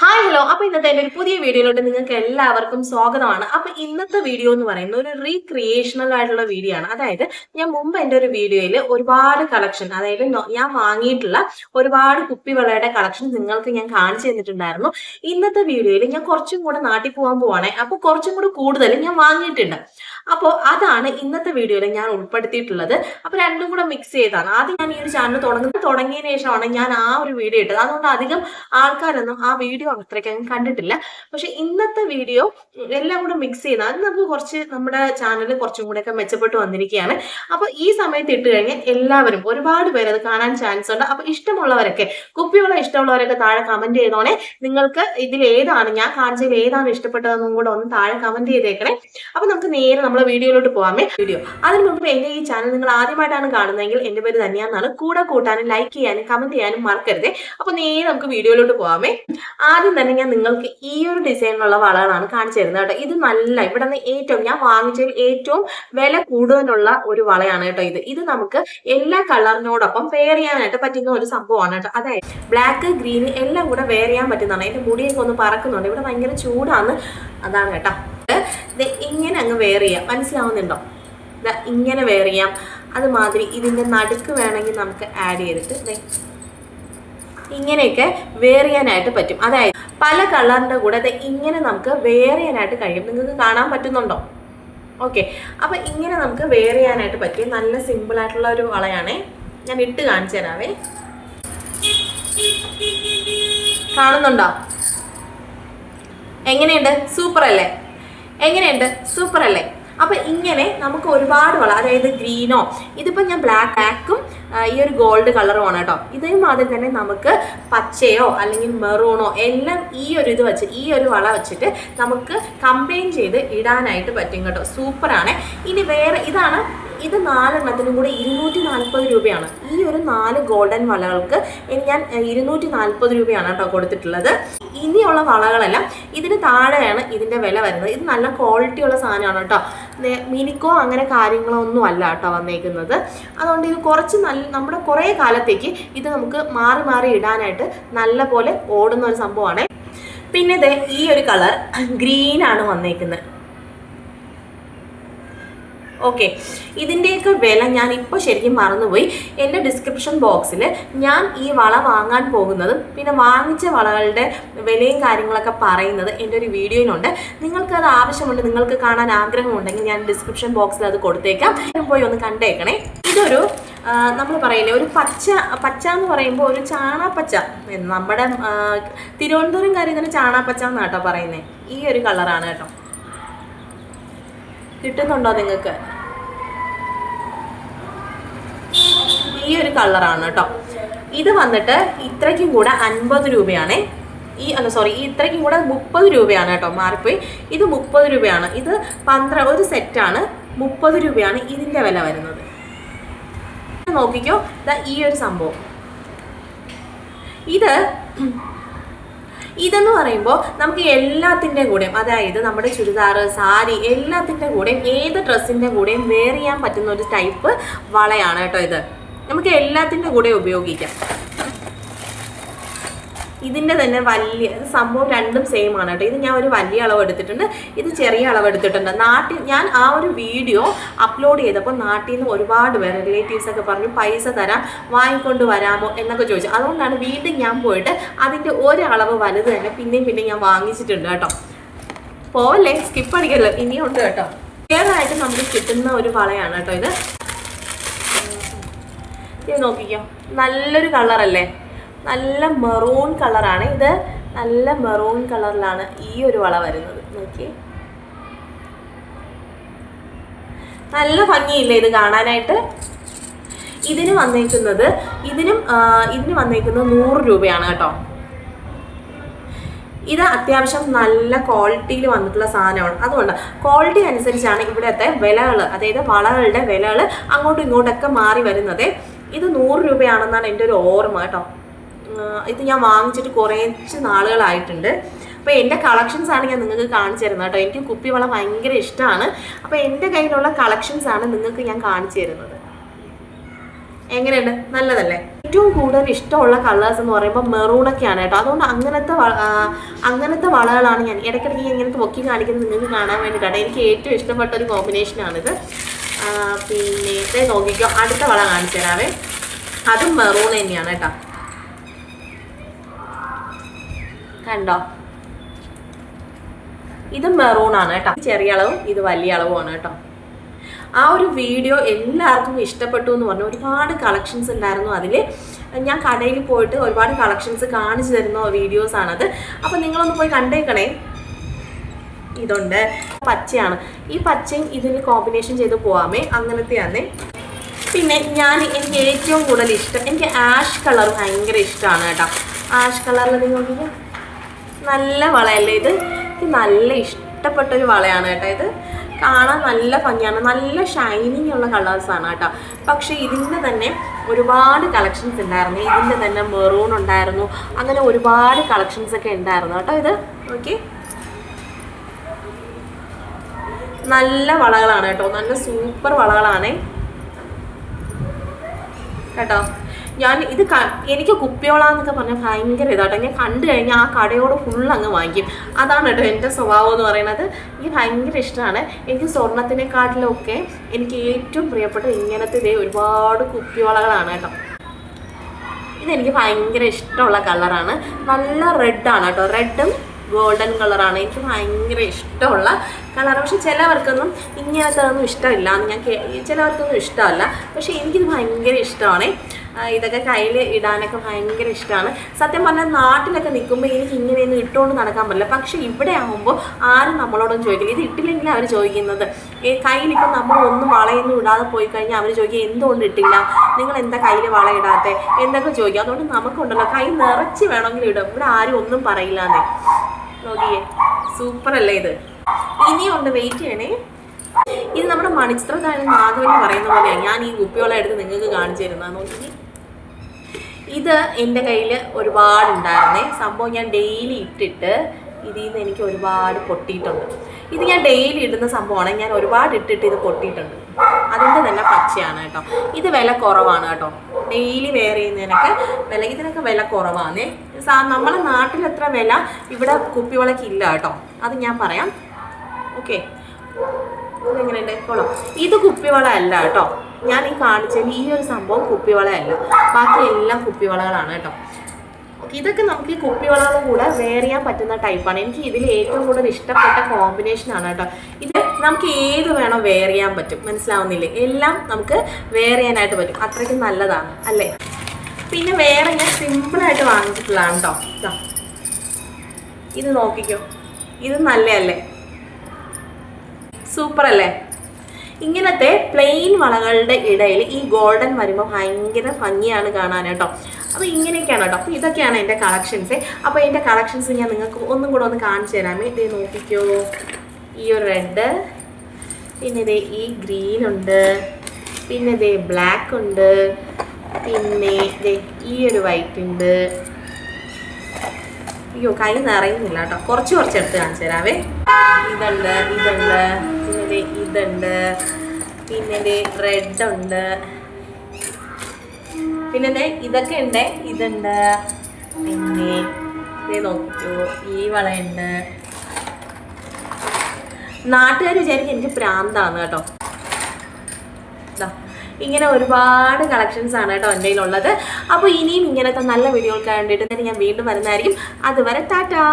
Hi hello അപ്പൊ ഇന്നത്തെ എന്റെ ഒരു പുതിയ വീഡിയോയിലോട്ട് നിങ്ങൾക്ക് എല്ലാവർക്കും സ്വാഗതമാണ്. അപ്പൊ ഇന്നത്തെ വീഡിയോ എന്ന് പറയുന്നത് ഒരു റീക്രിയേഷണൽ ആയിട്ടുള്ള വീഡിയോ ആണ്. അതായത് ഞാൻ മുമ്പ് എന്റെ ഒരു വീഡിയോയിൽ ഒരുപാട് കളക്ഷൻ അതായത് ഞാൻ വാങ്ങിയിട്ടുള്ള ഒരുപാട് കുപ്പിവളയുടെ കളക്ഷൻ നിങ്ങൾക്ക് ഞാൻ കാണിച്ചു തന്നിട്ടുണ്ടായിരുന്നു. ഇന്നത്തെ വീഡിയോയിൽ ഞാൻ കുറച്ചും കൂടെ നാട്ടിൽ പോകാൻ പോവാണേ. അപ്പൊ കുറച്ചും കൂടെ കൂടുതൽ ഞാൻ വാങ്ങിയിട്ടുണ്ട്. അപ്പോൾ അതാണ് ഇന്നത്തെ വീഡിയോയിൽ ഞാൻ ഉൾപ്പെടുത്തിയിട്ടുള്ളത്. അപ്പോൾ രണ്ടും കൂടെ മിക്സ് ചെയ്താണ്. ആദ്യം ഞാൻ ഈ ഒരു ചാനൽ തുടങ്ങുന്നത് തുടങ്ങിയതിന് ശേഷമാണ് ഞാൻ ആ ഒരു വീഡിയോ ഇട്ടത്. അതുകൊണ്ട് അധികം ആൾക്കാരൊന്നും ആ വീഡിയോ അത്രയ്ക്കും കണ്ടിട്ടില്ല. പക്ഷെ ഇന്നത്തെ വീഡിയോ എല്ലാം കൂടെ മിക്സ് ചെയ്യുന്ന അത് നമുക്ക് കുറച്ച് നമ്മുടെ ചാനൽ കുറച്ചും കൂടെയൊക്കെ മെച്ചപ്പെട്ട് വന്നിരിക്കുകയാണ്. അപ്പോൾ ഈ സമയത്ത് ഇട്ട് കഴിഞ്ഞാൽ എല്ലാവരും ഒരുപാട് പേര് അത് കാണാൻ ചാൻസ് ഉണ്ട്. അപ്പോൾ ഇഷ്ടമുള്ളവരൊക്കെ കുപ്പിവെള്ളം ഇഷ്ടമുള്ളവരൊക്കെ താഴെ കമന്റ് ചെയ്തോണേ. നിങ്ങൾക്ക് ഇതിൽ ഏതാണ് ഞാൻ കാണിച്ചതിൽ ഏതാണ് ഇഷ്ടപ്പെട്ടതെന്നും കൂടെ ഒന്ന് താഴെ കമന്റ് ചെയ്തേക്കണേ. അപ്പോൾ നമുക്ക് നേരെ നമ്മളെ വീഡിയോയിലോട്ട് പോകാമേ വീഡിയോ. അതിന് മുമ്പ് എന്റെ ഈ ചാനൽ നിങ്ങൾ ആദ്യമായിട്ടാണ് കാണുന്നതെങ്കിൽ എന്റെ പേര് തന്നെയാണെന്നാണ് കൂടെ കൂട്ടാനും ലൈക്ക് ചെയ്യാനും കമന്റ് ചെയ്യാനും മറക്കരുതേ. അപ്പൊ നേരെ നമുക്ക് വീഡിയോയിലോട്ട് പോകാമേ ആദ്യം തന്നെ ഞാൻ നിങ്ങൾക്ക് ഈ ഒരു ഡിസൈനിലുള്ള വളകളാണ് കാണിച്ചു തരുന്നത് കേട്ടോ. ഇത് നല്ല ഇവിടെ നിന്ന് ഏറ്റവും ഞാൻ വാങ്ങിച്ചതിൽ ഏറ്റവും വില കൂടുതലുള്ള ഒരു വളയാണ് കേട്ടോ ഇത്. ഇത് നമുക്ക് എല്ലാ കളറിനോടൊപ്പം വെയർ ചെയ്യാനായിട്ട് പറ്റുന്ന ഒരു സംഭവമാണ് കേട്ടോ. അതായത് ബ്ലാക്ക് ഗ്രീൻ എല്ലാം കൂടെ വെയർ ചെയ്യാൻ പറ്റുന്നതാണ്. എന്റെ മുടിയൊക്കെ ഒന്ന് പറക്കുന്നുണ്ട്. ഇവിടെ ഭയങ്കര ചൂടാണ്. അതാണ് കേട്ടോ. ഇങ്ങനെ അങ്ങ് വെയർ ചെയ്യാം. മനസ്സിലാവുന്നുണ്ടോ? ഇങ്ങനെ വെയർ ചെയ്യാം. അതുമാതിരി ഇതിന്റെ നടുക്ക് വേണമെങ്കിൽ നമുക്ക് ആഡ് ചെയ്തിട്ട് ഇങ്ങനെയൊക്കെ വെയർ ചെയ്യാനായിട്ട് പറ്റും. അതായത് പല കളറിന്റെ കൂടെ അത് ഇങ്ങനെ നമുക്ക് വെയർ ചെയ്യാനായിട്ട് കഴിയും. നിങ്ങൾക്ക് കാണാൻ പറ്റുന്നുണ്ടോ? ഓക്കെ അപ്പൊ ഇങ്ങനെ നമുക്ക് വെയർ ചെയ്യാനായിട്ട് നല്ല സിമ്പിൾ ആയിട്ടുള്ള ഒരു വളയാണേ. ഞാൻ ഇട്ട് കാണിച്ചു തരാവേ. കാണുന്നുണ്ടോ? എങ്ങനെയുണ്ട്? സൂപ്പർ അല്ലേ? എങ്ങനെയുണ്ട്? സൂപ്പർ അല്ലേ? അപ്പൊ ഇങ്ങനെ നമുക്ക് ഒരുപാട് വള അതായത് ഗ്രീനോ ഇതിപ്പോ ഞാൻ ബ്ലാക്ക് ബ്ലാക്കും ഈ ഒരു ഗോൾഡ് കളറുമാണ് കേട്ടോ ഇതേമാതിരി തന്നെ നമുക്ക് പച്ചയോ അല്ലെങ്കിൽ മെറൂണോ എല്ലാം ഈ ഒരു ഇത് വെച്ച് ഈ ഒരു വള വെച്ചിട്ട് നമുക്ക് കമ്പൈൻ ചെയ്ത് ഇടാനായിട്ട് പറ്റും കേട്ടോ സൂപ്പറാണ് ഇനി വേറെ ഇതാണ് ഇത് നാലെണ്ണത്തിനും കൂടെ ഇരുന്നൂറ്റി നാൽപ്പത് രൂപയാണ്. ഈ ഒരു നാല് ഗോൾഡൻ വളകൾക്ക് ഞാൻ ഇരുന്നൂറ്റി നാൽപ്പത് രൂപയാണ് കേട്ടോ കൊടുത്തിട്ടുള്ളത്. ഇനിയുള്ള വളകളെല്ലാം ഇതിന് താഴെയാണ് ഇതിന്റെ വില വരുന്നത്. ഇത് നല്ല ക്വാളിറ്റി ഉള്ള സാധനമാണ് കേട്ടോ. മിനിക്കോ അങ്ങനെ കാര്യങ്ങളോ ഒന്നും അല്ല കേട്ടോ വന്നേക്കുന്നത്. അതുകൊണ്ട് ഇത് കുറച്ച് നല്ല നമ്മുടെ കുറേ കാലത്തേക്ക് ഇത് നമുക്ക് മാറി മാറി ഇടാനായിട്ട് നല്ല പോലെ ഓടുന്ന ഒരു സംഭവമാണ്. പിന്നെ ദേ ഈ ഒരു കളർ ഗ്രീനാണ് വന്നേക്കുന്നത്. ഓക്കെ ഇതിന്റെയൊക്കെ വില ഞാൻ ഇപ്പോൾ ശരിക്കും മറന്നുപോയി. എന്റെ ഡിസ്ക്രിപ്ഷൻ ബോക്സിൽ ഞാൻ ഈ വള വാങ്ങാൻ പോകുന്നതും പിന്നെ വാങ്ങിച്ച വളകളുടെ വിലയും കാര്യങ്ങളൊക്കെ പറയുന്നത് എന്റെ ഒരു വീഡിയോയിലുണ്ട്. നിങ്ങൾക്ക് അത് ആവശ്യമുണ്ട് നിങ്ങൾക്ക് കാണാൻ ആഗ്രഹമുണ്ടെങ്കിൽ ഞാൻ ഡിസ്ക്രിപ്ഷൻ ബോക്സിൽ അത് കൊടുത്തേക്കാം. പോയി ഒന്ന് കണ്ടേക്കണേ. ഇതൊരു നമ്മൾ പറയില്ലേ ഒരു പച്ച പച്ച എന്ന് പറയുമ്പോൾ ഒരു ചാണാപ്പച്ച. നമ്മുടെ തിരുവനന്തപുരം കാര്യം തന്നെ ചാണാപ്പച്ച എന്നാട്ടോ പറയുന്നത് ഈ ഒരു കളറാണ് കേട്ടോ. കിട്ടുന്നുണ്ടോ നിങ്ങൾക്ക്? ഈ ഒരു കളറാണ് കേട്ടോ. ഇത് വന്നിട്ട് ഇത്രയ്ക്കും കൂടെ അൻപത് രൂപയാണ്. ഈ അല്ല സോറി ഈ ഇത്രയ്ക്കും കൂടെ മുപ്പത് രൂപയാണ് കേട്ടോ മാറിപ്പോയി. ഇത് മുപ്പത് രൂപയാണ്. ഇത് പന്ത്ര ഒരു സെറ്റാണ് മുപ്പത് രൂപയാണ് ഇതിന്റെ വില വരുന്നത്. നോക്കിക്കോ. ഈ ഒരു സംഭവം. ഇത് ഇതെന്ന് പറയുമ്പോൾ നമുക്ക് എല്ലാത്തിന്റെ കൂടെയും അതായത് നമ്മുടെ ചുരിദാർ സാരി എല്ലാത്തിന്റെ കൂടെയും ഏത് ഡ്രസ്സിന്റെ കൂടെയും വെയർ ചെയ്യാൻ പറ്റുന്ന ഒരു ടൈപ്പ് വളയാണ് കേട്ടോ ഇത്. നമുക്ക് എല്ലാത്തിന്റെ കൂടെ ഉപയോഗിക്കാം. ഇതിന്റെ തന്നെ വലിയ സംഭവം രണ്ടും സെയിം ആണ് കേട്ടോ. ഇത് ഞാൻ ഒരു വലിയ അളവ് എടുത്തിട്ടുണ്ട്. ഇത് ചെറിയ അളവ് എടുത്തിട്ടുണ്ട്. നാട്ടിൽ ഞാൻ ആ ഒരു വീഡിയോ അപ്ലോഡ് ചെയ്തപ്പോൾ നാട്ടിൽ നിന്ന് ഒരുപാട് പേര് റിലേറ്റീവ്സ് ഒക്കെ പറഞ്ഞു പൈസ തരാം വാങ്ങിക്കൊണ്ട് വരാമോ? എന്നൊക്കെ ചോദിച്ചു. അതുകൊണ്ടാണ് വീണ്ടും ഞാൻ പോയിട്ട് അതിന്റെ ഒരളവ് വലുത് തന്നെ പിന്നെയും പിന്നെയും ഞാൻ വാങ്ങിച്ചിട്ടുണ്ട് കേട്ടോ. പോവല്ലേ? സ്കിപ്പ് അടിക്കല്ലോ ഇനിയും ഉണ്ട് കേട്ടോ. ക്ലിയറായിട്ട് നമുക്ക് കിട്ടുന്ന ഒരു വളയാണ് കേട്ടോ ഇത്. നോക്കിക്കോ. നല്ലൊരു കളറല്ലേ നല്ല മെറൂൺ കളറാണ് ഇത് നല്ല മെറൂൺ കളറിലാണ് ഈ ഒരു വള വരുന്നത്. നോക്കിയേ. നല്ല ഭംഗിയില്ലേ ഇത് കാണാനായിട്ട്? ഇതിന് വന്നേക്കുന്നത് ഇതിനും ഇതിന് വന്നേക്കുന്നത് നൂറ് രൂപയാണ് കേട്ടോ. ഇത് അത്യാവശ്യം നല്ല ക്വാളിറ്റിയിൽ വന്നിട്ടുള്ള സാധനമാണ്. അതുകൊണ്ട് ക്വാളിറ്റി അനുസരിച്ചാണ് ഇവിടുത്തെ വിലകൾ അതായത് വളകളുടെ വിലകൾ അങ്ങോട്ടും ഇങ്ങോട്ടൊക്കെ മാറി വരുന്നത്. ഇത് നൂറ് രൂപയാണെന്നാണ് എന്റെ ഒരു ഓർമ്മ കേട്ടോ. ഇത് ഞാൻ വാങ്ങിച്ചിട്ട് കുറച്ച് നാളുകളായിട്ടുണ്ട്. അപ്പോൾ എന്റെ കളക്ഷൻസ് ആണ് ഞാൻ നിങ്ങൾക്ക് കാണിച്ചു തരുന്നത് കേട്ടോ. എനിക്ക് കുപ്പിവള ഭയങ്കര ഇഷ്ടമാണ്. അപ്പോൾ എന്റെ കയ്യിലുള്ള കളക്ഷൻസ് ആണ് നിങ്ങൾക്ക് ഞാൻ കാണിച്ചു തരുന്നത്. എങ്ങനെയുണ്ട്? നല്ലതല്ലേ? ഏറ്റവും കൂടുതൽ ഇഷ്ടമുള്ള കളേഴ്സ് എന്ന് പറയുമ്പോൾ മെറൂണൊക്കെയാണ് കേട്ടോ. അതുകൊണ്ട് അങ്ങനത്തെ അങ്ങനത്തെ വളകളാണ് ഞാൻ ഇടയ്ക്കിടയ്ക്ക് ഇങ്ങനത്തെ പൊക്കി കാണിക്കുന്നത് നിങ്ങൾക്ക് കാണാൻ വേണ്ടി കേട്ടോ. എനിക്ക് ഏറ്റവും ഇഷ്ടപ്പെട്ട ഒരു കോമ്പിനേഷനാണിത് പിന്നെ നോക്കിക്കോ അടുത്ത വള കാണിച്ചു തരാവേ. അതും മെറൂൺ തന്നെയാണ് കേട്ടോ. കണ്ടോ? ഇത് മെറൂൺ ആണ് കേട്ടോ. ചെറിയ അളവും ഇത് വലിയ അളവുമാണ് കേട്ടോ. ആ ഒരു വീഡിയോ എല്ലാവർക്കും ഇഷ്ടപ്പെട്ടു എന്ന് പറഞ്ഞു. ഒരുപാട് കളക്ഷൻസ് ഉണ്ടായിരുന്നു അതിൽ. ഞാൻ കടയിൽ പോയിട്ട് ഒരുപാട് കളക്ഷൻസ് കാണിച്ചു തരുന്ന വീഡിയോസാണത് അപ്പോൾ അപ്പം നിങ്ങളൊന്ന് പോയി കണ്ടേക്കണേ. ഇതുണ്ട്. പച്ചയാണ്. ഈ പച്ചയും ഇതിന് കോമ്പിനേഷൻ ചെയ്ത് പോവാമേ. അങ്ങനത്തെയാണേ പിന്നെ ഞാൻ എനിക്ക് ഏറ്റവും കൂടുതൽ ഇഷ്ടം എനിക്ക് ആഷ് കളർ ഭയങ്കര ഇഷ്ടമാണ് കേട്ടോ. ആഷ് കളറിൽ നിങ്ങൾക്ക് നല്ല വളയല്ലേ ഇത്? എനിക്ക് നല്ല ഇഷ്ടപ്പെട്ട ഒരു വളയാണ് കേട്ടോ ഇത്. കാണാൻ നല്ല ഭംഗിയാണ്. നല്ല ഷൈനിങ് ഉള്ള കളേഴ്സാണ് കേട്ടോ. പക്ഷേ ഇതിന്റെ തന്നെ ഒരുപാട് കളക്ഷൻസ് ഉണ്ടായിരുന്നു. ഇതിന്റെ തന്നെ മെറൂൺ ഉണ്ടായിരുന്നു. അങ്ങനെ ഒരുപാട് കളക്ഷൻസ് ഒക്കെ ഉണ്ടായിരുന്നു കേട്ടോ ഇത്. ഓക്കെ നല്ല വളകളാണ് കേട്ടോ. നല്ല സൂപ്പർ വളകളാണേ. കേട്ടോ. ഞാൻ ഇത് എനിക്ക് കുപ്പിയോള എന്നൊക്കെ പറഞ്ഞാൽ ഭയങ്കര ഇതാട്ടോ. ഞാൻ കണ്ടു കഴിഞ്ഞാൽ ആ കടയോട് ഫുൾ അങ്ങ് വാങ്ങിക്കും. അതാണ് കേട്ടോ എന്റെ സ്വഭാവം എന്ന് പറയുന്നത്. എനിക്ക് ഭയങ്കര ഇഷ്ടമാണ് എനിക്ക് സ്വർണത്തിനെക്കാട്ടിലൊക്കെ എനിക്ക് ഏറ്റവും പ്രിയപ്പെട്ട ഇങ്ങനത്തെ ഇതേ ഒരുപാട് കുപ്പിയോളകളാണ് കേട്ടോ. ഇതെനിക്ക് ഭയങ്കര ഇഷ്ടമുള്ള കളറാണ്. നല്ല റെഡാണ് കേട്ടോ. റെഡും ഗോൾഡൻ കളറാണ്. എനിക്ക് ഭയങ്കര ഇഷ്ടമുള്ള കളർ പക്ഷെ ചിലവർക്കൊന്നും ഇങ്ങനത്തെ ഒന്നും ഇഷ്ടമില്ല ഞാൻ ചിലവർക്കൊന്നും ഇഷ്ടമല്ല. പക്ഷെ എനിക്കിത് ഭയങ്കര ഇഷ്ടമാണ്. ഇതൊക്കെ കയ്യിൽ ഇടാനൊക്കെ ഭയങ്കര ഇഷ്ടമാണ് സത്യം പറഞ്ഞാൽ നാട്ടിലൊക്കെ നിൽക്കുമ്പോൾ എനിക്ക് ഇങ്ങനെയൊന്നും ഇട്ടുകൊണ്ട് നടക്കാൻ പറ്റില്ല. പക്ഷേ ഇവിടെ ആകുമ്പോൾ ആരും നമ്മളോടൊന്നും ചോദിക്കില്ല. ഇത് ഇട്ടില്ലെങ്കിൽ അവർ ചോദിക്കുന്നത്. ഈ കയ്യിൽ ഇപ്പം നമ്മൾ ഒന്നും വളയൊന്നും ഇടാതെ പോയി കഴിഞ്ഞാൽ അവർ ചോദിക്കുക എന്തുകൊണ്ട് ഇട്ടില്ല? നിങ്ങൾ എന്താ കയ്യിൽ വള ഇടാത്തെ? എന്തൊക്കെ ചോദിക്കുക അതുകൊണ്ട് നമുക്കുണ്ടല്ലോ കൈ നിറച്ച് വേണമെങ്കിൽ ഇടും. ഇവിടെ ആരും ഒന്നും പറയില്ലാന്നേ. നോക്കിയേ സൂപ്പർ അല്ലേ ഇത്. ഇനിയുണ്ട് വെയിറ്റ് ചെയ്യണേ. ഇത് നമ്മുടെ മണിച്ചിത്രത്താഴ് മാധവൻ പറയുന്ന പോലെയാണ് ഞാൻ ഈ കുപ്പിയോളം എടുത്ത് നിങ്ങൾക്ക് കാണിച്ചു തരുന്നത് നോക്കി. ഇത് എന്റെ കയ്യിൽ ഒരുപാടുണ്ടായിരുന്നേ. സംഭവം ഞാൻ ഡെയിലി ഇട്ടിട്ട് ഇതിൽ നിന്ന് എനിക്ക് ഒരുപാട് പൊട്ടിയിട്ടുണ്ട്. ഇത് ഞാൻ ഡെയിലി ഇടുന്ന സംഭവമാണ്. ഞാൻ ഒരുപാട് ഇട്ടിട്ട് ഇത് പൊട്ടിയിട്ടുണ്ട്. അതിന്റെ തന്നെ പച്ചയാണ് കേട്ടോ. ഇത് വില കുറവാണ് കേട്ടോ. ഡെയിലി വെയർ ചെയ്യുന്നതിനൊക്കെ വില ഇതിനൊക്കെ വില കുറവാണേ നമ്മളെ നാട്ടിൽ എത്ര വില? ഇവിടെ കുപ്പിവളക്ക് ഇല്ല കേട്ടോ. അത് ഞാൻ പറയാം. ഓക്കെ. ഇതെങ്ങനെയുണ്ട്? കൊള്ളാം. ഇത് കുപ്പിവള അല്ല കേട്ടോ. ഞാൻ ഈ കാണിച്ചതിൽ ഈ ഒരു സംഭവം കുപ്പിവള അല്ല ബാക്കി എല്ലാം കുപ്പിവളകളാണ് കേട്ടോ. ഇതൊക്കെ നമുക്ക് ഈ കുപ്പിവളകളുടെ കൂടെ വെയർ ചെയ്യാൻ പറ്റുന്ന ടൈപ്പാണ് എനിക്ക് ഇതിൽ ഏറ്റവും കൂടുതൽ ഇഷ്ടപ്പെട്ട കോമ്പിനേഷൻ ആണ് കേട്ടോ. ഇത് നമുക്ക് ഏത് വേണം വെയർ ചെയ്യാൻ പറ്റും? മനസ്സിലാവുന്നില്ലേ? എല്ലാം നമുക്ക് വെയർ ചെയ്യാനായിട്ട് പറ്റും. അത്രയ്ക്കും നല്ലതാണ് അല്ലേ? പിന്നെ വേറെ ഞാൻ സിമ്പിളായിട്ട് വാങ്ങിച്ചിട്ടുള്ളതാണ് കേട്ടോ. ഇത് നോക്കിക്കോ. ഇത് നല്ലതല്ലേ? സൂപ്പർ അല്ലേ ഇങ്ങനത്തെ പ്ലെയിൻ വളകളുടെ ഇടയിൽ ഈ ഗോൾഡൻ വരുമ്പോൾ ഭയങ്കര ഭംഗിയാണ് കാണാൻ കേട്ടോ. അപ്പോൾ ഇങ്ങനെയൊക്കെയാണ് കേട്ടോ. അപ്പോൾ ഇതൊക്കെയാണ് എന്റെ കളക്ഷൻസ് അപ്പോൾ എന്റെ കളക്ഷൻസ് ഞാൻ നിങ്ങൾക്ക് ഒന്നും കൂടെ ഒന്ന് കാണിച്ചു തരാമേ. ഇത് നോക്കിക്കോ. ഈ ഒരു റെഡ് പിന്നെ ഇതേ ഈ ഗ്രീൻ ഉണ്ട്. പിന്നെ ഇതേ ബ്ലാക്ക് ഉണ്ട്. പിന്നെ ഇതേ ഈ ഒരു വൈറ്റ് ഉണ്ട്. അയ്യോ കൈ നിറയുന്നില്ല കേട്ടോ. കുറച്ച് കുറച്ച് എടുത്ത് കാണിച്ചു തരാവേ. ഇതുണ്ട് ഇതുണ്ട് പിന്നെ ഇതുണ്ട് പിന്നെ റെഡ് ഉണ്ട്. പിന്നെ ഇതൊക്കെ ഉണ്ട് ഇതുണ്ട്. പിന്നെ നോക്കൂ ഈ വളയുണ്ട്. നാട്ടുകാർ വിചാരിക്കും എനിക്ക് പ്രാന്താണ് കേട്ടോ. ഇങ്ങനെ ഒരുപാട് കളക്ഷൻസ് ആണ് കേട്ടോ എന്റെ കയ്യിലുള്ളത്. അപ്പോൾ ഇനിയും ഇങ്ങനത്തെ നല്ല വീഡിയോകൾക്ക് വേണ്ടിയിട്ട് ഞാൻ വീണ്ടും വരുന്നതായിരിക്കും. അതുവരെ ടാറ്റാ.